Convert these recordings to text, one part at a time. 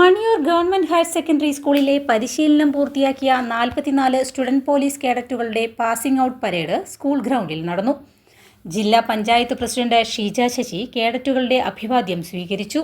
Maniyoor government higher secondary സ്കൂളിലെ പരിശീലനം പൂർത്തിയാക്കിയ നാൽപ്പത്തിനാല് സ്റ്റുഡന്റ് പോലീസ് കേഡറ്റുകളുടെ പാസിംഗ് ഔട്ട് പരേഡ് സ്കൂൾ ഗ്രൗണ്ടിൽ നടന്നു. ജില്ലാ പഞ്ചായത്ത് പ്രസിഡന്റ് ഷീജ ശശി കേഡറ്റുകളുടെ അഭിവാദ്യം സ്വീകരിച്ചു.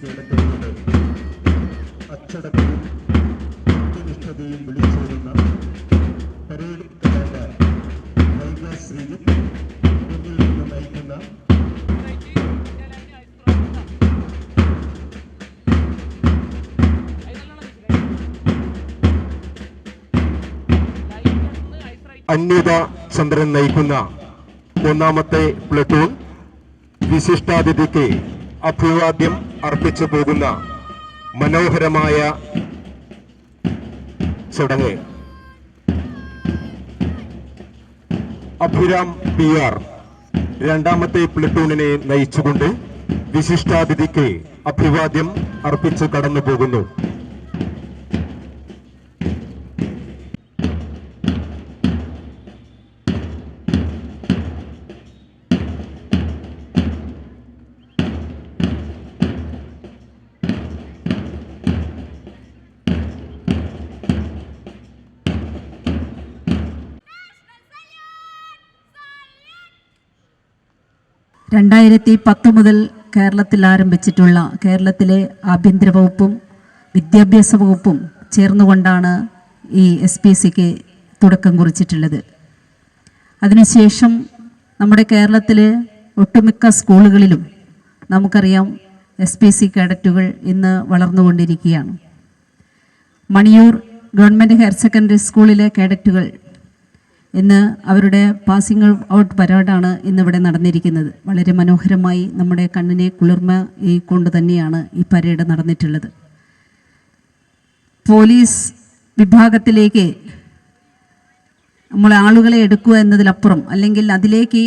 കേരളത്തിലൂടെ അച്ചടക്കവും കൃത്യനിഷ്ഠതയും വിളിച്ചോരുന്ന പരേഡ് കമാൻഡർ ശ്രീജിത്ത് മുന്നിൽ നിന്ന് നയിക്കുന്ന അന്യത ചന്ദ്രൻ നയിക്കുന്ന ഒന്നാമത്തെ പ്ലറ്റൂൺ വിശിഷ്ടാതിഥിക്ക് അഭിവാദ്യം. അർപ്പിച്ചു പോകുന്ന മനോഹരമായ ചടങ്ങ്. Abhiram P R. രണ്ടാമത്തെ പ്ലിട്ടൂണിനെ നയിച്ചുകൊണ്ട് വിശിഷ്ടാതിഥിക്ക് അഭിവാദ്യം അർപ്പിച്ച് കടന്നു പോകുന്നു രണ്ടായിരത്തി പത്ത് മുതൽ കേരളത്തിൽ ആരംഭിച്ചിട്ടുള്ള കേരളത്തിലെ ആഭ്യന്തര വകുപ്പും വിദ്യാഭ്യാസ വകുപ്പും ചേർന്നുകൊണ്ടാണ് ഈ എസ് പി സിക്ക് തുടക്കം കുറിച്ചിട്ടുള്ളത്. അതിനുശേഷം നമ്മുടെ കേരളത്തിലെ ഒട്ടുമിക്ക സ്കൂളുകളിലും നമുക്കറിയാം എസ് പി സി കേഡറ്റുകൾ ഇന്ന് വളർന്നുകൊണ്ടിരിക്കുകയാണ്. മണിയൂർ ഗവൺമെന്റ് ഹയർ സെക്കൻഡറി സ്കൂളിലെ കേഡറ്റുകൾ ഇന്ന് അവരുടെ പാസിംഗ് ഔട്ട് പരേഡാണ് ഇന്നിവിടെ നടന്നിരിക്കുന്നത്. വളരെ മനോഹരമായി നമ്മുടെ കണ്ണിനെ കുളിർമ കൊണ്ട് തന്നെയാണ് ഈ പരേഡ് നടന്നിട്ടുള്ളത്. പോലീസ് വിഭാഗത്തിലേക്ക് നമ്മൾ ആളുകളെ എടുക്കുക എന്നതിലപ്പുറം അല്ലെങ്കിൽ അതിലേക്ക്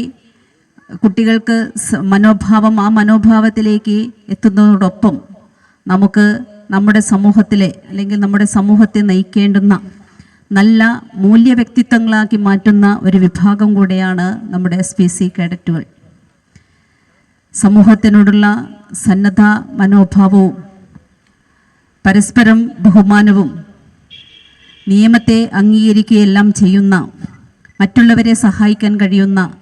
കുട്ടികൾക്ക് മനോഭാവം ആ മനോഭാവത്തിലേക്ക് എത്തുന്നതോടൊപ്പം നമുക്ക് നമ്മുടെ സമൂഹത്തിലെ അല്ലെങ്കിൽ നമ്മുടെ സമൂഹത്തെ നയിക്കേണ്ടുന്ന നല്ല മൂല്യ വ്യക്തിത്വങ്ങളാക്കി മാറ്റുന്ന ഒരു വിഭാഗം കൂടെയാണ് നമ്മുടെ എസ് പി സി കേഡറ്റുകൾ. സമൂഹത്തിനോടുള്ള സന്നദ്ധ മനോഭാവവും പരസ്പരം ബഹുമാനവും നിയമത്തെ അംഗീകരിക്കുകയെല്ലാം ചെയ്യുന്ന മറ്റുള്ളവരെ സഹായിക്കാൻ കഴിയുന്ന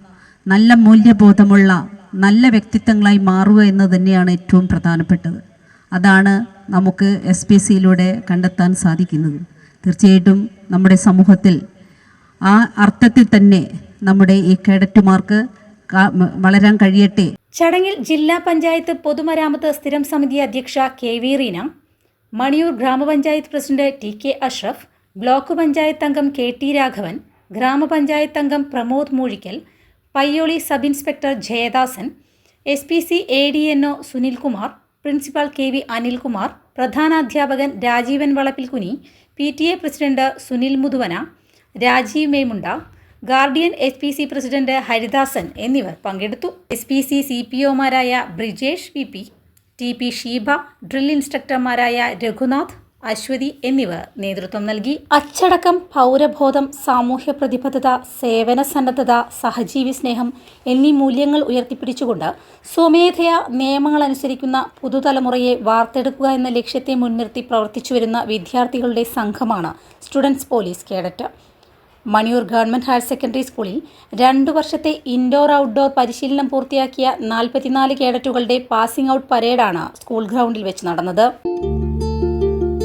നല്ല മൂല്യബോധമുള്ള നല്ല വ്യക്തിത്വങ്ങളായി മാറുക എന്ന് തന്നെയാണ് ഏറ്റവും പ്രധാനപ്പെട്ടത്. അതാണ് നമുക്ക് എസ് പി സിയിലൂടെ കണ്ടെത്താൻ സാധിക്കുന്നത്. തീർച്ചയായിട്ടും നമ്മുടെ സമൂഹത്തിൽ ആ അർത്ഥത്തിൽ തന്നെ നമ്മുടെ ഈ കേഡറ്റുമാർക്ക് വളരാൻ കഴിയട്ടെ. ചടങ്ങിൽ ജില്ലാ പഞ്ചായത്ത് പൊതുമരാമത്ത് സ്ഥിരം സമിതി അധ്യക്ഷ കെ വി റീന മണിയൂർ ഗ്രാമപഞ്ചായത്ത് president T K Ashraf block panchayat അംഗം കെ ടി രാഘവൻ ഗ്രാമപഞ്ചായത്ത് അംഗം Pramod Moozhikkal Payyoli sub inspector Jayadasan S P C A D N O Sunilkumar principal K V Anilkumar പ്രധാനാധ്യാപകൻ Rajeevan Valappilkuni P T A president Sunil Muthuvana Rajeev Memunda guardian S P C president Haridasan എന്നിവർ പങ്കെടുത്തു. S P C C P ഒമാരായ Brijesh V P T P Sheeba drill ഇൻസ്ട്രക്ടർമാരായ Raghunath Aswathy എന്നിവർ നേതൃത്വം നൽകി. അച്ചടക്കം പൗരബോധം സാമൂഹ്യ പ്രതിബദ്ധത സേവന സന്നദ്ധത സഹജീവി സ്നേഹം എന്നീ മൂല്യങ്ങൾ ഉയർത്തിപ്പിടിച്ചുകൊണ്ട് സ്വമേധയാ നിയമങ്ങൾ അനുസരിക്കുന്ന പുതുതലമുറയെ വാർത്തെടുക്കുക എന്ന ലക്ഷ്യത്തെ മുൻനിർത്തി പ്രവർത്തിച്ചു വരുന്ന വിദ്യാർത്ഥികളുടെ സംഘമാണ് students police cadet. Maniyoor government higher secondary സ്കൂളിൽ രണ്ടു വർഷത്തെ ഇൻഡോർ ഔട്ട്ഡോർ പരിശീലനം പൂർത്തിയാക്കിയ നാൽപ്പത്തിനാല് കേഡറ്റുകളുടെ പാസിംഗ് ഔട്ട് പരേഡാണ് സ്കൂൾ ഗ്രൗണ്ടിൽ വെച്ച് നടന്നത്.